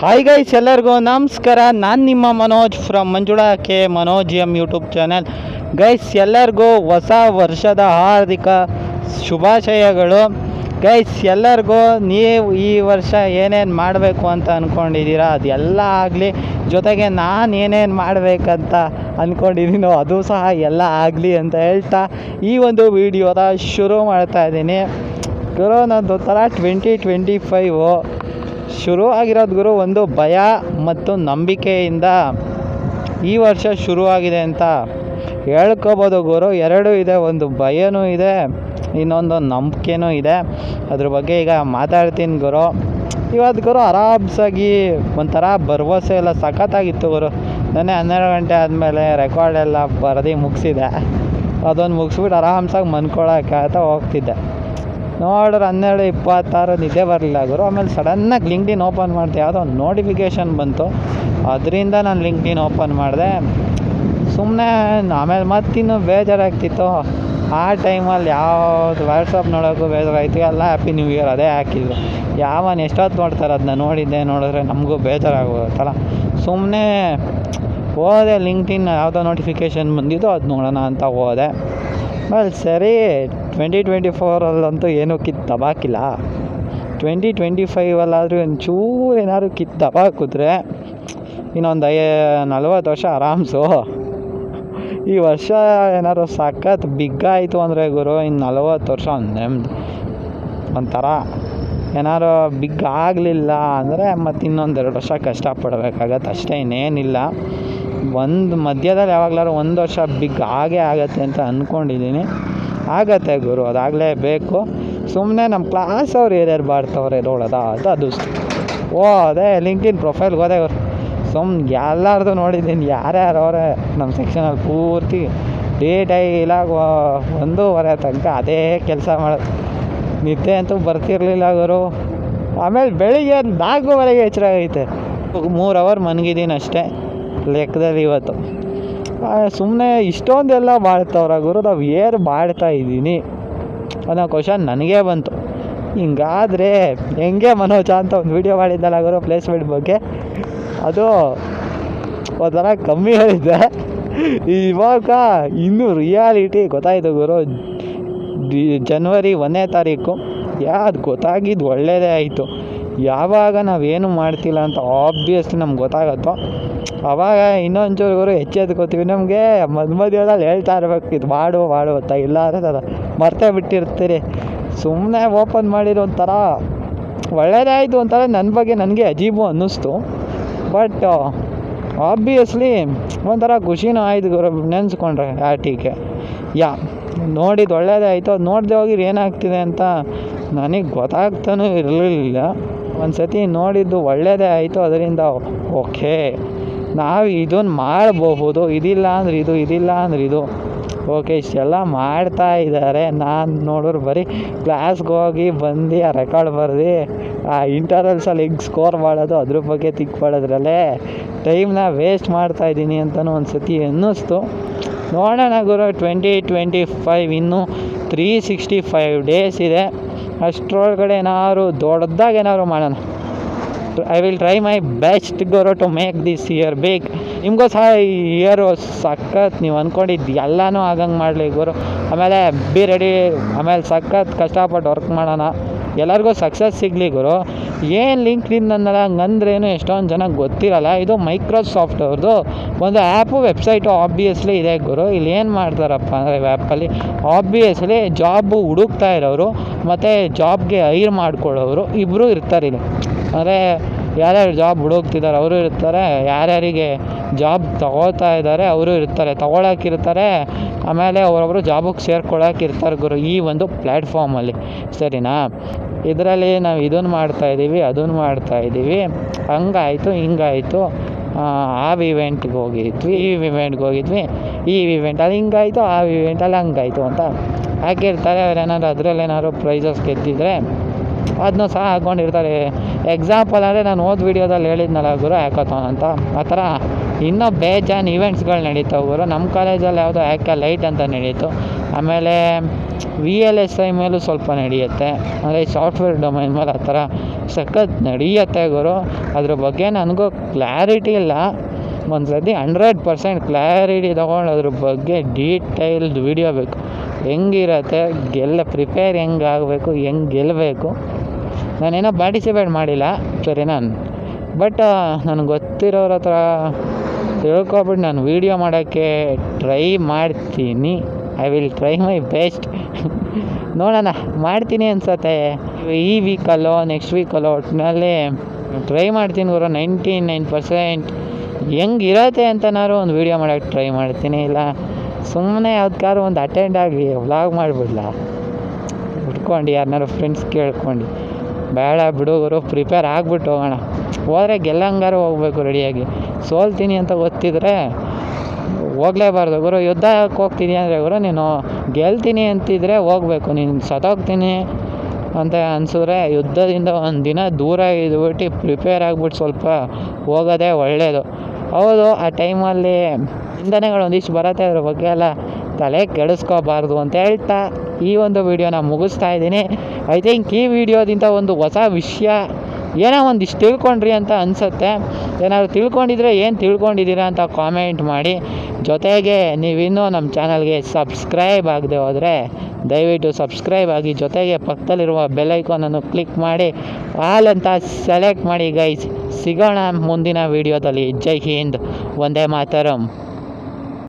Hi guys ಎಲ್ಲರಿಗೂ ನಮಸ್ಕಾರ. ನಾನು ನಿಮ್ಮ Manoj from Manjula K Manoj M YouTube channel guys ಎಲ್ಲರಿಗೂ ಹೊಸ ವರ್ಷದ ಹಾರ್ದಿಕ ಶುಭಾಶಯಗಳು. ಗೈಸ್ ಎಲ್ಲರಿಗೂ ನೀವು ಈ ವರ್ಷ ಏನೇನು ಮಾಡಬೇಕು ಅಂತ ಅಂದ್ಕೊಂಡಿದ್ದೀರಾ ಅದೆಲ್ಲ ಆಗಲಿ. ಜೊತೆಗೆ ನಾನು ಏನೇನು ಮಾಡಬೇಕಂತ ಅಂದ್ಕೊಂಡಿದ್ದೀನೋ ಅದು ಸಹ ಎಲ್ಲ ಆಗಲಿ ಅಂತ ಹೇಳ್ತಾ ಈ ಒಂದು ವಿಡಿಯೋದ ಶುರು ಮಾಡ್ತಾ ಇದ್ದೀನಿ. ಗುರು ನಂದು ಥರ ಟ್ವೆಂಟಿ ಟ್ವೆಂಟಿ ಫೈವು ಶುರು ಆಗಿರೋದು ಗುರು ಒಂದು ಭಯ ಮತ್ತು ನಂಬಿಕೆಯಿಂದ ಈ ವರ್ಷ ಶುರುವಾಗಿದೆ ಅಂತ ಹೇಳ್ಕೋಬೋದು ಗುರು. ಎರಡೂ ಇದೆ, ಒಂದು ಭಯನೂ ಇದೆ, ಇನ್ನೊಂದು ನಂಬಿಕೆನೂ ಇದೆ. ಅದ್ರ ಬಗ್ಗೆ ಈಗ ಮಾತಾಡ್ತೀನಿ ಗುರು. ಇವತ್ತು ಗುರು ಆರಾಮ್ಸಾಗಿ ಒಂಥರ ಭರವಸೆ ಎಲ್ಲ ಸಖತ್ತಾಗಿತ್ತು ಗುರು. ನೆನ್ನೆ ಹನ್ನೆರಡು ಗಂಟೆ ಆದಮೇಲೆ ರೆಕಾರ್ಡ್ ಎಲ್ಲ ಬರೆದು ಮುಗಿಸಿದೆ. ಅದೊಂದು ಮುಗಿಸ್ಬಿಟ್ಟು ಆರಾಮ್ಸಾಗಿ ಮನ್ಕೊಳಕ್ಕೆ ಅಂತ ಹೋಗ್ತಿದ್ದೆ. ನೋಡ್ರೆ ಹನ್ನೆರಡು ಇಪ್ಪತ್ತಾರು ನಿದ್ದೆ ಬರಲಿಲ್ಲ ಗುರು. ಆಮೇಲೆ ಸಡನ್ನಾಗಿ ಲಿಂಕ್ಡಿನ್ ಓಪನ್ ಮಾಡ್ದೆ. ಯಾವುದೋ ಒಂದು ನೋಟಿಫಿಕೇಷನ್ ಬಂತು. ಅದರಿಂದ ನಾನು ಲಿಂಕ್ಡಿನ್ ಓಪನ್ ಮಾಡಿದೆ. ಸುಮ್ಮನೆ ಆಮೇಲೆ ಮತ್ತಿನ್ನೂ ಬೇಜಾರಾಗ್ತಿತ್ತು. ಆ ಟೈಮಲ್ಲಿ ಯಾವ್ದು ವಾಟ್ಸಪ್ ನೋಡೋಕ್ಕೂ ಬೇಜಾರಾಯ್ತು. ಎಲ್ಲ ಹ್ಯಾಪಿ ನ್ಯೂ ಇಯರ್ ಅದೇ ಹಾಕಿದ್ರು. ಯಾವನ್ ಎಷ್ಟೊತ್ತು ನೋಡ್ತಾರೆ ಅದನ್ನ ನೋಡಿದ್ದೆ ನೋಡಿದ್ರೆ ನಮಗೂ ಬೇಜಾರಾಗೋಗುತ್ತಲ್ಲ ಸುಮ್ಮನೆ ಹೋದೆ ಲಿಂಕ್ಡಿನ್ ಯಾವುದೋ ನೋಟಿಫಿಕೇಷನ್ ಬಂದಿದ್ದು ಅದು ನೋಡೋಣ ಅಂತ ಹೋದೆ. ಆಮೇಲೆ ಸರಿ ಟ್ವೆಂಟಿ ಟ್ವೆಂಟಿ ಫೋರಲ್ಲಂತೂ ಏನೂ ಕಿತ್ತು ದಬಾಕಿಲ್ಲ ಟ್ವೆಂಟಿ ಟ್ವೆಂಟಿ ಫೈವಲ್ಲಾದರೂ ಒಂಚೂರು ಏನಾದ್ರು ಕಿತ್ತು ದಬಾಕಿದ್ರೆ ಇನ್ನೊಂದು ಐ, ನಲ್ವತ್ತು ವರ್ಷ ಆರಾಮ್ಸು. ಈ ವರ್ಷ ಏನಾದ್ರು ಸಖತ್ ಬಿಗ್ಗಾಯಿತು ಅಂದರೆ ಗುರು ಇನ್ನು ನಲ್ವತ್ತು ವರ್ಷ ನೆಮ್ಮದಿ ಒಂಥರ ಏನಾರು ಬಿಗ್ ಆಗಲಿಲ್ಲ ಅಂದರೆ ಮತ್ತು ಇನ್ನೊಂದೆರಡು ವರ್ಷ ಕಷ್ಟಪಡಬೇಕಾಗತ್ತೆ. ಅಷ್ಟೇ ಇನ್ನೇನಿಲ್ಲ ಒಂದು ಮಧ್ಯದಲ್ಲಿ ಯಾವಾಗಲಾದ್ರು ಒಂದು ವರ್ಷ ಬಿಗ್ ಆಗೇ ಆಗತ್ತೆ ಅಂತ ಅಂದ್ಕೊಂಡಿದ್ದೀನಿ ಆಗತ್ತೆ ಗುರು, ಅದಾಗಲೇ ಬೇಕು. ಸುಮ್ಮನೆ ನಮ್ಮ ಕ್ಲಾಸ್ ಅವ್ರು ಹಿರಿಯರು ಬಾಡ್ತವ್ರೆ ನೋಡೋದಾ ಅದು ಅದು ಓ, ಅದೇ ಲಿಂಕಿನ ಪ್ರೊಫೈಲ್ಗೆ ಹೋದೆ ಗುರು. ಸುಮ್ಮನೆ ಎಲ್ಲಾರ್ದು ನೋಡಿದ್ದೀನಿ, ಯಾರ್ಯಾರು ಅವರೇ ನಮ್ಮ ಸೆಕ್ಷನಲ್ಲಿ ಪೂರ್ತಿ ಡೇ ಡೈಲಾಗ್ ಒಂದೂವರೆ ತನಕ ಅದೇ ಕೆಲಸ ಮಾಡೋದು ನಿದ್ದೆ ಅಂತೂ ಬರ್ತಿರಲಿಲ್ಲ ಗುರು. ಆಮೇಲೆ ಬೆಳಿಗ್ಗೆ ನಾಲ್ಕೂವರೆಗೆ ಎಚ್ಚರ ಮೂರು ಅವರ್ ಮನ್ಗಿದ್ದೀನಿ ಅಷ್ಟೇ. ಲೆಕ್ಕದಲ್ಲಿ ಇವತ್ತು. ಸುಮ್ಮನೆ ಇಷ್ಟೊಂದೆಲ್ಲ ಮಾಡ್ತಾವ್ರ ಗುರು, ನಾವು ಏರ್ ಮಾಡ್ತಾ ಇದ್ದೀನಿ ಅನ್ನೋ ಕ್ವಶನ್ ನನಗೇ ಬಂತು. ಹಿಂಗಾದರೆ ಹೆಂಗೆ ಮನೋಜ ಅಂತ ಒಂದು ವಿಡಿಯೋ ಮಾಡಿದ್ದಲ್ಲ ಗುರು ಪ್ಲೇಸ್ಮೆಂಟ್ ಬಗ್ಗೆ? ಅದು ಒಂಥರ ಕಮ್ಮಿ ಹೇಳಿದ್ದೆ. ಇವಾಗ ಇನ್ನೂ ರಿಯಾಲಿಟಿ ಗೊತ್ತಾಯಿತು ಗುರು. ಜನ್ವರಿ ಒಂದನೇ ತಾರೀಕು. ಯಾವ್ದು ಗೊತ್ತಾಗಿದ್ದು ಒಳ್ಳೆಯದೇ ಆಯಿತು. ಯಾವಾಗ ನಾವೇನು ಮಾಡ್ತಿಲ್ಲ ಅಂತ ಆಬ್ವಿಯಸ್ಲಿ ನಮ್ಗೆ ಗೊತ್ತಾಗತ್ತೋ. ಅವಾಗ ಇನ್ನೊಂಚೂರು ಗುರು ಎಚ್ಚೆತ್ಕೋತೀವಿ ನಮಗೆ ಮಧ್ಯ ಮಧ್ಯದಲ್ಲಿ ಹೇಳ್ತಾ ಇರ್ಬೇಕು, ಇದು ಮಾಡು ಮಾಡು ಅಂತ. ಇಲ್ಲ ಅಂದರೆ ಅದು ಮರ್ತೇ ಬಿಟ್ಟಿರ್ತೀರಿ ಸುಮ್ಮನೆ ಓಪನ್ ಮಾಡಿರೋ ಒಂಥರ ಒಳ್ಳೆಯದೇ ಆಯಿತು ನನ್ನ ಬಗ್ಗೆ ನನಗೆ ಅಜೀಬು ಅನ್ನಿಸ್ತು. ಬಟ್ ಆಬ್ವಿಯಸ್ಲಿ ಒಂಥರ ಖುಷಿನೂ ಆಯ್ತು ಗುರು ನೆನೆಸ್ಕೊಂಡ್ರೆ ಟೀಕೆ. ಯಾ ನೋಡಿದ್ದು ಒಳ್ಳೇದೇ ಆಯಿತು. ಅದು ನೋಡಿದೆ ಹೋಗಿ ಏನಾಗ್ತಿದೆ ಅಂತ ನನಗೆ ಗೊತ್ತಾಗ್ತಾನೂ ಇರಲಿಲ್ಲ. ಒಂದು ಸತಿ ನೋಡಿದ್ದು ಒಳ್ಳೆಯದೇ ಆಯಿತು, ಅದರಿಂದ ಓಕೆ. ನಾವು ಇದನ್ನು ಮಾಡಬಹುದು, ಇದಿಲ್ಲ ಅಂದ್ರೆ ಇದು, ಇದಿಲ್ಲ ಅಂದ್ರೆ ಇದು. ಓಕೆ ಇಷ್ಟೆಲ್ಲ ಮಾಡ್ತಾ ಇದ್ದಾರೆ ನಾನು ನೋಡೋರು ಬರೀ ಕ್ಲಾಸ್ಗೆ ಹೋಗಿ ಬಂದು, ಆ ರೆಕಾರ್ಡ್ ಬರ್ದು, ಆ ಇಂಟರ್ವಲ್ಸಲ್ಲಿ ಹೆಂಗೆ ಸ್ಕೋರ್ ಮಾಡೋದು, ಅದ್ರ ಬಗ್ಗೆ ತಿಕ್ ಮಾಡೋದ್ರಲ್ಲೇ ಟೈಮ್ನ ವೇಸ್ಟ್ ಮಾಡ್ತಾ ಇದ್ದೀನಿ ಅಂತಲೂ ಒಂದು ಸತಿ ಅನ್ನಿಸ್ತು ನೋಡೋಣ ಗುರು ಟ್ವೆಂಟಿ ಟ್ವೆಂಟಿ ಫೈವ್ ಇನ್ನೂ ತ್ರೀ ಸಿಕ್ಸ್ಟಿ ಫೈವ್ ಡೇಸ್ ಇದೆ. ಅಷ್ಟರೊಳಗಡೆ ಏನಾದ್ರು ದೊಡ್ಡದಾಗಿ ಏನಾದ್ರು ಮಾಡೋಣ. I will try my best ಗೋರೋ to make this year ಬೇಕ್ ನಿಮಗೂ ಸಹ ಈ ಇಯರು ಸಖತ್ ನೀವು ಅಂದ್ಕೊಂಡಿದ್ದು ಎಲ್ಲನೂ ಆಗಂಗೆ ಮಾಡಲಿ ಗುರು. ಆಮೇಲೆ ಬಿ ರೆಡಿ ಆಮೇಲೆ ಸಖತ್ ಕಷ್ಟಪಟ್ಟು ವರ್ಕ್ ಮಾಡೋಣ. ಎಲ್ಲರಿಗೂ ಸಕ್ಸಸ್ ಸಿಗಲಿ ಗುರು. ಏನು ಲಿಂಕ್ಡಿನ್ ಅನ್ನಲ್ಲ? ಹಂಗಂದ್ರೇನು ಎಷ್ಟೊಂದು ಜನಕ್ಕೆ ಗೊತ್ತಿರಲ್ಲ. ಇದು ಮೈಕ್ರೋಸಾಫ್ಟ್ ಅವ್ರದ್ದು ಒಂದು ಆ್ಯಪು ವೆಬ್ಸೈಟು ಆಬ್ವಿಯಸ್ಲಿ ಇದೆ ಗುರು. ಇಲ್ಲಿ ಏನು ಮಾಡ್ತಾರಪ್ಪ ಅಂದರೆ ಆ್ಯಪಲ್ಲಿ ಆಬ್ವಿಯಸ್ಲಿ ಜಾಬು ಹುಡುಕ್ತಾ ಇರೋರು ಮತ್ತು ಜಾಬ್ಗೆ ಹೈರ್ ಮಾಡ್ಕೊಳ್ಳೋರು ಇಬ್ಬರು ಇರ್ತಾರೆ ಇಲ್ಲಿ. ಅಂದರೆ ಯಾರ್ಯಾರು ಜಾಬ್ ಹುಡುಕ್ತಿದ್ದಾರೆ ಅವರು ಇರ್ತಾರೆ. ಯಾರ್ಯಾರಿಗೆ ಜಾಬ್ ತಗೋತಾ ಇದ್ದಾರೆ ಅವರು ಇರ್ತಾರೆ. ತಗೊಳಕ್ಕಿರ್ತಾರೆ ಆಮೇಲೆ ಅವರೊಬ್ಬರು ಜಾಬಿಗೆ ಸೇರ್ಕೊಳ್ಳೋಕೆ ಇರ್ತಾರೆ ಗುರು ಈ ಒಂದು ಪ್ಲ್ಯಾಟ್ಫಾರ್ಮಲ್ಲಿ ಸರಿನಾ? ಇದರಲ್ಲಿ ನಾವು ಇದನ್ನು ಮಾಡ್ತಾಯಿದ್ದೀವಿ ಅದನ್ನು ಮಾಡ್ತಾಯಿದ್ದೀವಿ ಹಂಗಾಯ್ತು, ಹಿಂಗಾಯ್ತು. ಆ ಇವೆಂಟ್ಗೆ ಹೋಗಿದ್ವಿ, ಈ ಇವೆಂಟ್ಗೆ ಹೋಗಿದ್ವಿ, ಈ ಇವೆಂಟಲ್ಲಿ ಹಿಂಗಾಯ್ತು, ಆ ಇವೆಂಟಲ್ಲಿ ಹಂಗಾಯ್ತು ಅಂತ. ಹಾಕಿರ್ತಾರೆ ಅವ್ರು ಏನಾದ್ರು ಅದರಲ್ಲಿ ಏನಾದ್ರು ಪ್ರೈಸಸ್ ಗೆದ್ದಿದ್ರೆ ಅದನ್ನೂ ಸಹ ಹಾಕ್ಕೊಂಡಿರ್ತಾರೆ ಎಕ್ಸಾಂಪಲ್ ಅಂದರೆ ನಾನು ಓದ್ ವೀಡಿಯೋದಲ್ಲಿ ಹೇಳಿದ್ನಲ್ಲ ಗುರು ಹ್ಯಾಕಥಾನ್ ಅಂತ. ಆ ಥರ ಇನ್ನೂ ಬೇಜಾನ್ ಇವೆಂಟ್ಸ್ಗಳು ನಡೀತಾವೆ ಗುರು. ನಮ್ಮ ಕಾಲೇಜಲ್ಲಿ ಯಾವುದೋ ಹ್ಯಾಕ ಲೈಟ್ ಅಂತ ನಡೀತು. ಆಮೇಲೆ ವಿ ಎಲ್ ಎಸ್ ಐ ಮೇಲೂ ಸ್ವಲ್ಪ ನಡೆಯುತ್ತೆ. ಅಂದರೆ ಸಾಫ್ಟ್ವೇರ್ ಡೊಮೈನ್ ಮೇಲೆ ಆ ಥರ ಸಖತ್ ನಡೆಯುತ್ತೆ ಗುರು. ಅದ್ರ ಬಗ್ಗೆ ನನಗೂ ಕ್ಲಾರಿಟಿ ಇಲ್ಲ. ಒಂದು ಸತಿ ಹಂಡ್ರೆಡ್ ಪರ್ಸೆಂಟ್ ಕ್ಲಾರಿಟಿ ತೊಗೊಂಡು ಅದ್ರ ಬಗ್ಗೆ ಡೀಟೈಲ್ಡ್ ವಿಡಿಯೋ ಬೇಕು. ಹೆಂಗಿರತ್ತೆ, ಗೆಲ್ಲ ಪ್ರಿಪೇರ್ ಹೆಂಗಾಗಬೇಕು ಹೆಂಗೆ ಗೆಲ್ಲಬೇಕು ನಾನೇನೋ ಪಾರ್ಟಿಸಿಪೇಟ್ ಮಾಡಿಲ್ಲ ಸರಿನಾ ಬಟ್ ನನಗೆ ಗೊತ್ತಿರೋರ ಹತ್ರ ತಿಳ್ಕೊಬಿಟ್ಟು ನಾನು ವೀಡಿಯೋ ಮಾಡೋಕ್ಕೆ ಟ್ರೈ ಮಾಡ್ತೀನಿ. I will try my best ನೋಡೋಣ, ಮಾಡ್ತೀನಿ ಅನ್ಸತ್ತೆ. ಈ ವೀಕಲ್ಲೋ ನೆಕ್ಸ್ಟ್ ವೀಕಲ್ಲೋ ಒಟ್ಟಿನಲ್ಲಿ ಟ್ರೈ ಮಾಡ್ತೀನಿ ಗುರು ನೈಂಟಿ ನೈನ್ ಪರ್ಸೆಂಟ್ ಹೆಂಗಿರತ್ತೆ ಅಂತನಾದ್ರು ಒಂದು ವೀಡಿಯೋ ಮಾಡೋಕ್ಕೆ ಟ್ರೈ ಮಾಡ್ತೀನಿ. ಇಲ್ಲ ಸುಮ್ಮನೆ ಯಾವ್ದಕ್ಕಾದ್ರು ಒಂದು ಅಟೆಂಡ್ ಆಗಲಿ ವ್ಲಾಗ್ ಮಾಡಿಬಿಡ್ಲ? ಹುಡ್ಕೊಂಡು ಯಾರನ್ನಾರು ಫ್ರೆಂಡ್ಸ್ ಕೇಳ್ಕೊಂಡು. ಬೇಡ ಬಿಡುಗರು ಪ್ರಿಪೇರ್ ಆಗಿಬಿಟ್ಟು ಹೋಗೋಣ. ಹೋದರೆ ಗೆಲ್ಲಂಗಾರು ಹೋಗ್ಬೇಕು ರೆಡಿಯಾಗಿ ಸೋಲ್ತೀನಿ ಅಂತ ಗೊತ್ತಿದ್ರೆ ಹೋಗ್ಲೇಬಾರ್ದು. ಗುರು ಯುದ್ಧಕ್ಕೆ ಹೋಗ್ತೀನಿ ಅಂದರೆ ಗುರು, ನೀನು ಗೆಲ್ತೀನಿ ಅಂತಿದ್ರೆ ಹೋಗ್ಬೇಕು. ನೀನು ಸತ್ತೋಗ್ತೀನಿ ಅಂತ ಅನಿಸಿದ್ರೆ ಯುದ್ಧದಿಂದ ಒಂದು ದಿನ ದೂರ ಇದ್ಬಿಟ್ಟು ಪ್ರಿಪೇರ್ ಆಗಿಬಿಟ್ಟು ಸ್ವಲ್ಪ ಹೋಗೋದೇ ಒಳ್ಳೆಯದು ಹೌದು, ಆ ಟೈಮಲ್ಲಿ ನಿಂದನೆಗಳು ಒಂದಿಷ್ಟು ಬರುತ್ತೆ ಅದ್ರ ಬಗ್ಗೆ ಎಲ್ಲ ತಲೆ ಕೆಡಿಸ್ಕೋಬಾರ್ದು ಅಂತ ಹೇಳ್ತಾ ಈ ಒಂದು ವಿಡಿಯೋನ ಮುಗಿಸ್ತಾ ಇದ್ದೀನಿ. ಐ ಥಿಂಕ್ ಈ ವಿಡಿಯೋದಿಂದ ಒಂದು ಹೊಸ ವಿಷಯ ಏನೋ ಒಂದಿಷ್ಟು ತಿಳ್ಕೊಂಡ್ರಿ ಅಂತ ಅನಿಸುತ್ತೆ. ಏನಾದ್ರು ತಿಳ್ಕೊಂಡಿದ್ರೆ ಏನು ತಿಳ್ಕೊಂಡಿದ್ದೀರಾ ಅಂತ ಕಾಮೆಂಟ್ ಮಾಡಿ. ಜೊತೆಗೆ ನೀವಿನ್ನೂ ನಮ್ಮ ಚಾನಲ್ಗೆ ಸಬ್ಸ್ಕ್ರೈಬ್ ಆಗದೆ ಹೋದರೆ ದಯವಿಟ್ಟು ಸಬ್ಸ್ಕ್ರೈಬ್ ಆಗಿ ಜೊತೆಗೆ ಪಕ್ಕದಲ್ಲಿರುವ ಬೆಲ್ ಐಕಾನನ್ನು ಕ್ಲಿಕ್ ಮಾಡಿ. ಆಲ್ ಅಂತ ಸೆಲೆಕ್ಟ್ ಮಾಡಿ ಗೈಸ್ ಸಿಗೋಣ ಮುಂದಿನ ವೀಡಿಯೋದಲ್ಲಿ ಜೈ ಹಿಂದ್. ಒಂದೇ ಮಾತರಂ.